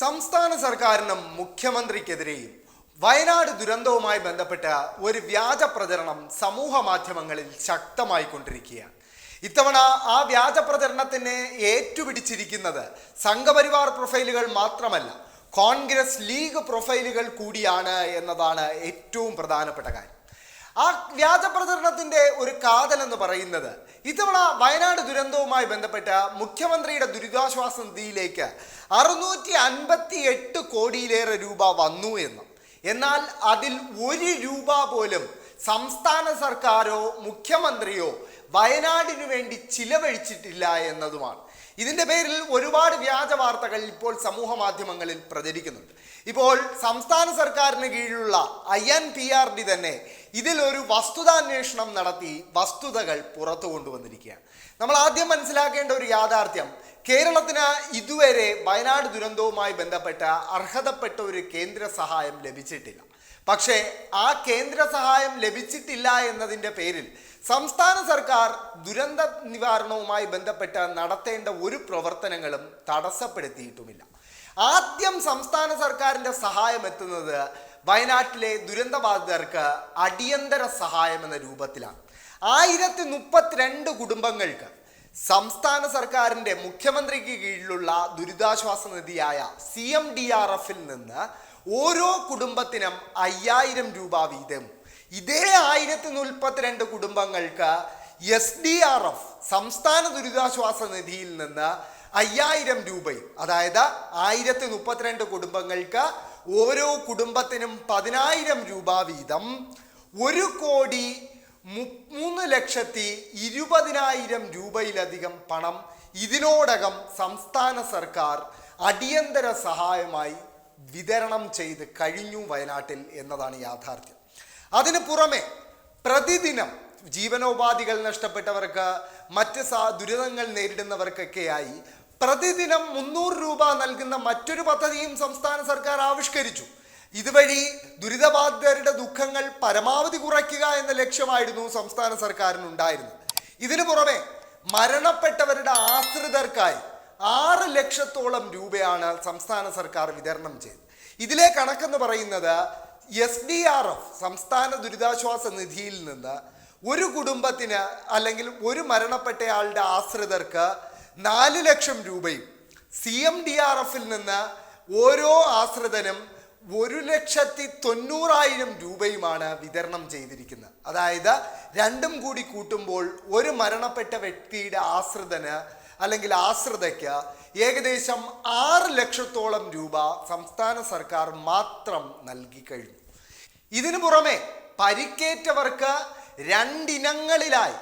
സംസ്ഥാന സർക്കാരിനും മുഖ്യമന്ത്രിക്കെതിരെയും വയനാട് ദുരന്തവുമായി ബന്ധപ്പെട്ട ഒരു വ്യാജ പ്രചരണം സമൂഹ മാധ്യമങ്ങളിൽ ശക്തമായി കൊണ്ടിരിക്കുകയാണ്. ഇത്തവണ ആ വ്യാജ പ്രചരണത്തിന് ഏറ്റുപിടിച്ചിരിക്കുന്നത് സംഘപരിവാർ പ്രൊഫൈലുകൾ മാത്രമല്ല കോൺഗ്രസ് ലീഗ് പ്രൊഫൈലുകൾ കൂടിയാണ് എന്നതാണ് ഏറ്റവും പ്രധാനപ്പെട്ട കാര്യം. ആ വ്യാജ പ്രചരണത്തിന്റെ ഒരു കാതൽ എന്ന് പറയുന്നത്. ഇത്തവണ വയനാട് ദുരന്തവുമായി ബന്ധപ്പെട്ട മുഖ്യമന്ത്രിയുടെ ദുരിതാശ്വാസ നിധിയിലേക്ക് അറുന്നൂറ്റി അൻപത്തി എട്ട് കോടിയിലേറെ രൂപ വന്നു എന്നും. എന്നാൽ അതിൽ ഒരു രൂപ പോലും സംസ്ഥാന സർക്കാരോ മുഖ്യമന്ത്രിയോ വയനാടിനു വേണ്ടി ചിലവഴിച്ചിട്ടില്ല എന്നതുമാണ്. ഇതിന്റെ പേരിൽ ഒരുപാട് വ്യാജ വാർത്തകൾ ഇപ്പോൾ സമൂഹ മാധ്യമങ്ങളിൽ പ്രചരിക്കുന്നുണ്ട്. ഇപ്പോൾ സംസ്ഥാന സർക്കാരിന് കീഴിലുള്ള I N P R D തന്നെ ഇതിൽ ഒരു വസ്തുതാന്വേഷണം നടത്തി വസ്തുതകൾ പുറത്തു കൊണ്ടുവന്നിരിക്കുകയാണ്. നമ്മൾ ആദ്യം മനസ്സിലാക്കേണ്ട ഒരു യാഥാർത്ഥ്യം കേരളത്തിന് ഇതുവരെ വയനാട് ദുരന്തവുമായി ബന്ധപ്പെട്ട അർഹതപ്പെട്ട ഒരു കേന്ദ്ര സഹായം ലഭിച്ചിട്ടില്ല. പക്ഷേ ആ കേന്ദ്ര സഹായം ലഭിച്ചിട്ടില്ല എന്നതിന്റെ പേരിൽ സംസ്ഥാന സർക്കാർ ദുരന്ത നിവാരണവുമായി ബന്ധപ്പെട്ട് നടത്തേണ്ട ഒരു പ്രവർത്തനങ്ങളും തടസ്സപ്പെടുത്തിയിട്ടുമില്ല. ആദ്യം സംസ്ഥാന സർക്കാരിന്റെ സഹായം എത്തുന്നത് വയനാട്ടിലെ ദുരന്തബാധിതർക്ക് അടിയന്തര സഹായം എന്ന രൂപത്തിലാണ്. ആയിരത്തി മുപ്പത്തിരണ്ട് കുടുംബങ്ങൾക്ക് സംസ്ഥാന സർക്കാരിന്റെ മുഖ്യമന്ത്രിക്ക് കീഴിലുള്ള ദുരിതാശ്വാസ നിധിയായ സി എം ഡി ആർ എഫിൽ നിന്ന് ഓരോ കുടുംബത്തിനും അയ്യായിരം രൂപ വീതം. ഇതേ ആയിരത്തി മുപ്പത്തിരണ്ട് കുടുംബങ്ങൾക്ക് എസ് ഡി ആർ എഫ് സംസ്ഥാന ദുരിതാശ്വാസ നിധിയിൽ നിന്ന് അയ്യായിരം രൂപയും അതായത് ആയിരത്തി മുപ്പത്തിരണ്ട് കുടുംബങ്ങൾക്ക് ഓരോ കുടുംബത്തിനും പതിനായിരം രൂപ വീതം ഒരു കോടി മൂന്ന് ലക്ഷത്തി ഇരുപതിനായിരം രൂപയിലധികം പണം ഇതിനോടകം സംസ്ഥാന സർക്കാർ അടിയന്തര സഹായമായി വിതരണം ചെയ്ത് കഴിഞ്ഞു വയനാട്ടിൽ എന്നതാണ് യാഥാർത്ഥ്യം. അതിനു പുറമെ പ്രതിദിനം ജീവനോപാധികൾ നഷ്ടപ്പെട്ടവർക്ക് മറ്റ് സാ ദുരിതങ്ങൾ നേരിടുന്നവർക്കൊക്കെയായി പ്രതിദിനം മുന്നൂറ് രൂപ നൽകുന്ന മറ്റൊരു പദ്ധതിയും സംസ്ഥാന സർക്കാർ ആവിഷ്കരിച്ചു. ഇതുവഴി ദുരിതബാധിതരുടെ ദുഃഖങ്ങൾ പരമാവധി കുറയ്ക്കുക എന്ന ലക്ഷ്യമായിരുന്നു സംസ്ഥാന സർക്കാരിനുണ്ടായിരുന്നത്. ഇതിനു പുറമെ മരണപ്പെട്ടവരുടെ ആശ്രിതർക്കായി ആറ് ലക്ഷത്തോളം രൂപയാണ് സംസ്ഥാന സർക്കാർ വിതരണം ചെയ്തത്. ഇതിലെ കണക്കെന്ന് പറയുന്നത് എസ് ഡി ആർ എഫ് സംസ്ഥാന ദുരിതാശ്വാസ നിധിയിൽ നിന്ന് ഒരു കുടുംബത്തിന് അല്ലെങ്കിൽ ഒരു മരണപ്പെട്ടയാളുടെ ആശ്രിതർക്ക് നാല് ലക്ഷം രൂപയും സി എം ഡി ആർ എഫിൽ നിന്ന് ഓരോ ആശ്രിതനും ഒരു ലക്ഷത്തി തൊണ്ണൂറായിരം രൂപയുമാണ് വിതരണം ചെയ്തിരിക്കുന്നത്. അതായത് രണ്ടും കൂടി കൂട്ടുമ്പോൾ ഒരു മരണപ്പെട്ട വ്യക്തിയുടെ ആശ്രിതന് അല്ലെങ്കിൽ ആശ്രിതയ്ക്ക് ഏകദേശം ആറ് ലക്ഷത്തോളം രൂപ സംസ്ഥാന സർക്കാർ മാത്രം നൽകി കഴിഞ്ഞു. ഇതിനു പുറമെ പരിക്കേറ്റവർക്ക് രണ്ടിനങ്ങളിലായി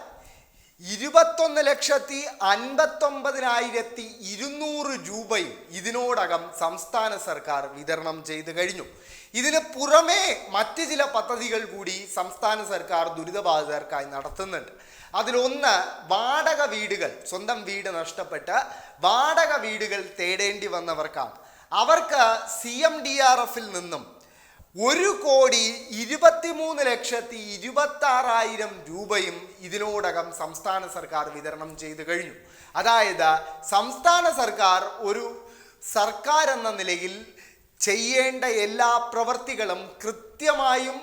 ഇരുപത്തൊന്ന് ലക്ഷത്തി അൻപത്തൊമ്പതിനായിരത്തി ഇരുന്നൂറ് രൂപയും ഇതിനോടകം സംസ്ഥാന സർക്കാർ വിതരണം ചെയ്തു കഴിഞ്ഞു. ഇതിന് പുറമേ മറ്റ് ചില പദ്ധതികൾ കൂടി സംസ്ഥാന സർക്കാർ ദുരിതബാധിതർക്കായി നടത്തുന്നുണ്ട്. അതിലൊന്ന് വാടക വീടുകൾ സ്വന്തം വീട് നഷ്ടപ്പെട്ട് വാടക വീടുകൾ തേടേണ്ടി വന്നവർക്കാണ്. അവർക്ക് സി എം ഡി ആർ എഫിൽ നിന്നും ഒരു കോടി ഇരുപത്തിമൂന്ന് ലക്ഷത്തി ഇരുപത്തി ആറായിരം രൂപയും ഇതിനോടകം സംസ്ഥാന സർക്കാർ വിതരണം ചെയ്തു കഴിഞ്ഞു. അതായത് സംസ്ഥാന സർക്കാർ ഒരു സർക്കാർ എന്ന നിലയിൽ ചെയ്യേണ്ട എല്ലാ പ്രവർത്തികളും കൃത്യമായും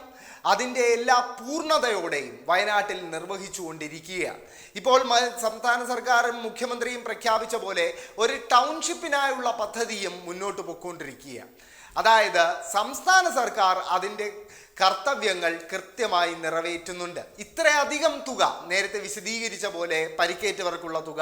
അതിന്റെ എല്ലാ പൂർണതയോടെയും വയനാട്ടിൽ നിർവഹിച്ചുകൊണ്ടിരിക്കുകയാണ് ഇപ്പോൾ സംസ്ഥാന സർക്കാരും മുഖ്യമന്ത്രിയും പ്രഖ്യാപിച്ച പോലെ ഒരു ടൗൺഷിപ്പിനായുള്ള പദ്ധതിയും മുന്നോട്ട് പൊയ്ക്കൊണ്ടിരിക്കുകയാണ് അതായത് സംസ്ഥാന സർക്കാർ അതിന്റെ കർത്തവ്യങ്ങൾ കൃത്യമായി നിറവേറ്റുന്നുണ്ട്. ഇത്രയധികം തുക നേരത്തെ വിശദീകരിച്ച പോലെ പരിക്കേറ്റവർക്കുള്ള തുക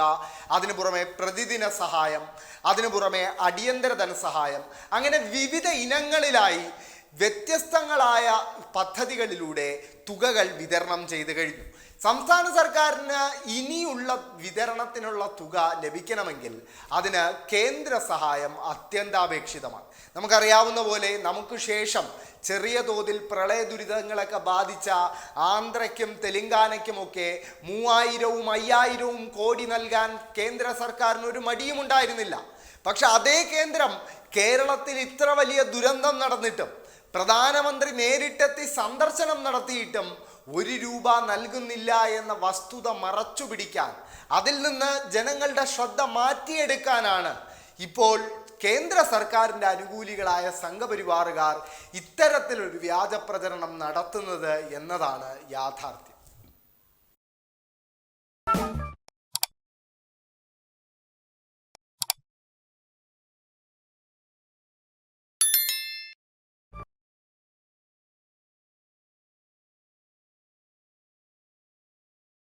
അതിനു പുറമെ പ്രതിദിന സഹായം അതിനു പുറമെ അടിയന്തര ധനസഹായം അങ്ങനെ വിവിധ ഇനങ്ങളിലായി വ്യത്യസ്തങ്ങളായ പദ്ധതികളിലൂടെ തുകകൾ വിതരണം ചെയ്തു കഴിഞ്ഞു. സംസ്ഥാന സർക്കാരിന് ഇനിയുള്ള വിതരണത്തിനുള്ള തുക ലഭിക്കണമെങ്കിൽ അതിന് കേന്ദ്ര സഹായം അത്യന്താപേക്ഷിതമാണ്. നമുക്കറിയാവുന്ന പോലെ നമുക്ക് ശേഷം ചെറിയ തോതിൽ പ്രളയ ദുരിതങ്ങളൊക്കെ ബാധിച്ച ആന്ധ്രയ്ക്കും തെലങ്കാനയ്ക്കുമൊക്കെ മൂവായിരവും അയ്യായിരവും കോടി നൽകാൻ കേന്ദ്ര സർക്കാരിന് ഒരു മടിയും ഉണ്ടായിരുന്നില്ല. പക്ഷെ അതേ കേന്ദ്രം കേരളത്തിൽ ഇത്ര വലിയ ദുരന്തം നടന്നിട്ടും പ്രധാനമന്ത്രി നേരിട്ടെത്തി സന്ദർശനം നടത്തിയിട്ടും ഒരു രൂപ നൽകുന്നില്ല എന്ന വസ്തുത മറച്ചു പിടിക്കാൻ അതിൽ നിന്ന് ജനങ്ങളുടെ ശ്രദ്ധ മാറ്റിയെടുക്കാനാണ്. ഇപ്പോൾ കേന്ദ്ര സർക്കാരിന്റെ അനുകൂലികളായ സംഘപരിവാറുകാർ ഇത്തരത്തിലൊരു വ്യാജ പ്രചരണം നടത്തുന്നത് എന്നതാണ് യാഥാർത്ഥ്യം.